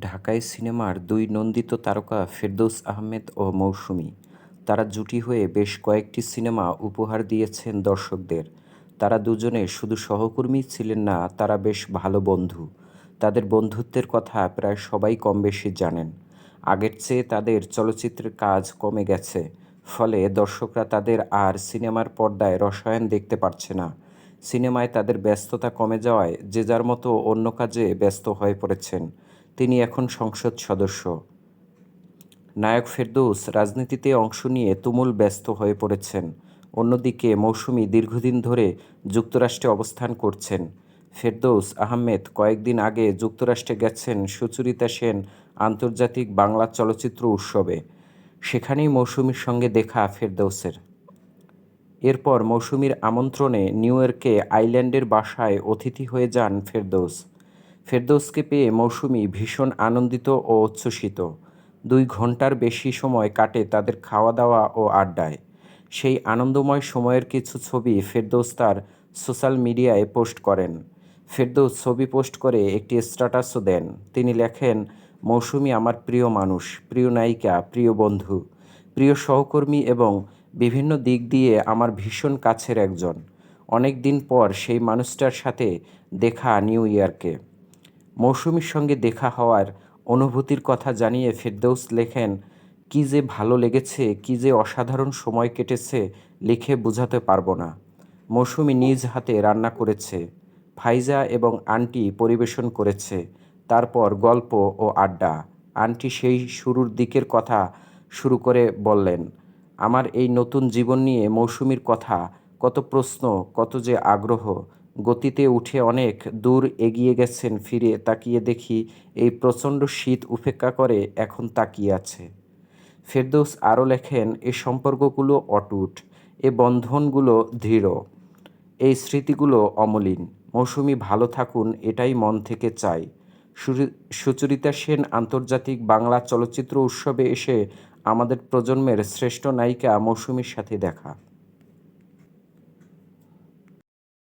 ঢাকাই সিনেমার দুই নন্দিত তারকা ফেরদৌস আহমেদ ও মৌসুমী। তারা জুটি হয়ে বেশ কয়েকটি সিনেমা উপহার দিয়েছেন দর্শকদের। তারা দুজনে শুধু সহকর্মী ছিলেন না, তারা বেশ ভালো বন্ধু। তাদের বন্ধুত্বের কথা প্রায় সবাই কম বেশি জানেন। আগের চেয়ে তাদের চলচ্চিত্রের কাজ কমে গেছে, ফলে দর্শকরা তাদের আর সিনেমার পর্দায় রসায়ন দেখতে পারছে না। সিনেমায় তাদের ব্যস্ততা কমে যাওয়ায় যে যার মতো অন্য কাজে ব্যস্ত হয়ে পড়েছেন। তিনি এখন সংসদ সদস্য। নায়ক ফেরদৌস রাজনীতিতে অংশ নিয়ে তুমুল ব্যস্ত হয়ে পড়েছেন। অন্যদিকে মৌসুমি দীর্ঘদিন ধরে যুক্তরাষ্ট্রে অবস্থান করছেন। ফেরদৌস আহমেদ কয়েকদিন আগে যুক্তরাষ্ট্রে গেছেন সুচরিতা সেন আন্তর্জাতিক বাংলা চলচ্চিত্র উৎসবে। সেখানেই মৌসুমীর সঙ্গে দেখা ফেরদৌসের। এরপর মৌসুমীর আমন্ত্রণে নিউ ইয়র্কে আইল্যান্ডের বাসায় অতিথি হয়ে যান ফেরদৌস। ফেরদৌসকে পেয়ে মৌসুমী ভীষণ আনন্দিত ও উচ্ছ্বসিত। দুই ঘণ্টার বেশি সময় কাটে তাদের খাওয়া দাওয়া ও আড্ডায়। সেই আনন্দময় সময়ের কিছু ছবি ফেরদৌস তার সোশ্যাল মিডিয়ায় পোস্ট করেন। ফেরদৌস ছবি পোস্ট করে একটি স্ট্যাটাসও দেন। তিনি লেখেন, মৌসুমি আমার প্রিয় মানুষ, প্রিয় নায়িকা, প্রিয় বন্ধু, প্রিয় সহকর্মী এবং বিভিন্ন দিক দিয়ে আমার ভীষণ কাছের একজন। অনেক দিন পর সেই মানুষটার সাথে দেখা নিউ ইয়র্কে। মৌসুমীর সঙ্গে দেখা হওয়ার অনুভূতির কথা জানিয়ে ফেরদৌস লেখেন, কী যে ভালো লেগেছে, কী যে অসাধারণ সময় কেটেছে, লিখে বোঝাতে পারব না। মৌসুমী নিজ হাতে রান্না করেছে ফাইজা এবং আন্টি পরিবেশন করেছে, তারপর গল্প ও আড্ডা। আন্টি সেই শুরুর দিকের কথা শুরু করে বললেন, আমার এই নতুন জীবন নিয়ে মৌসুমীর কথা, কত প্রশ্ন, কত যে আগ্রহ গতিতে উঠে অনেক দূর এগিয়ে গেছেন, ফিরে তাকিয়ে দেখি এই প্রচণ্ড শীত উপেক্ষা করে এখন তাকিয়ে আছে। ফেরদৌস আরও লেখেন এই সম্পর্কগুলো অটুট, এ বন্ধনগুলো দৃঢ়, এই স্মৃতিগুলো অমলিন, মৌসুমি ভালো থাকুন, এটাই মন থেকে চাই। সুচরিতা সেন আন্তর্জাতিক বাংলা চলচ্চিত্র উৎসবে এসে আমাদের প্রজন্মের শ্রেষ্ঠ নায়িকা মৌসুমীর সাথে দেখা।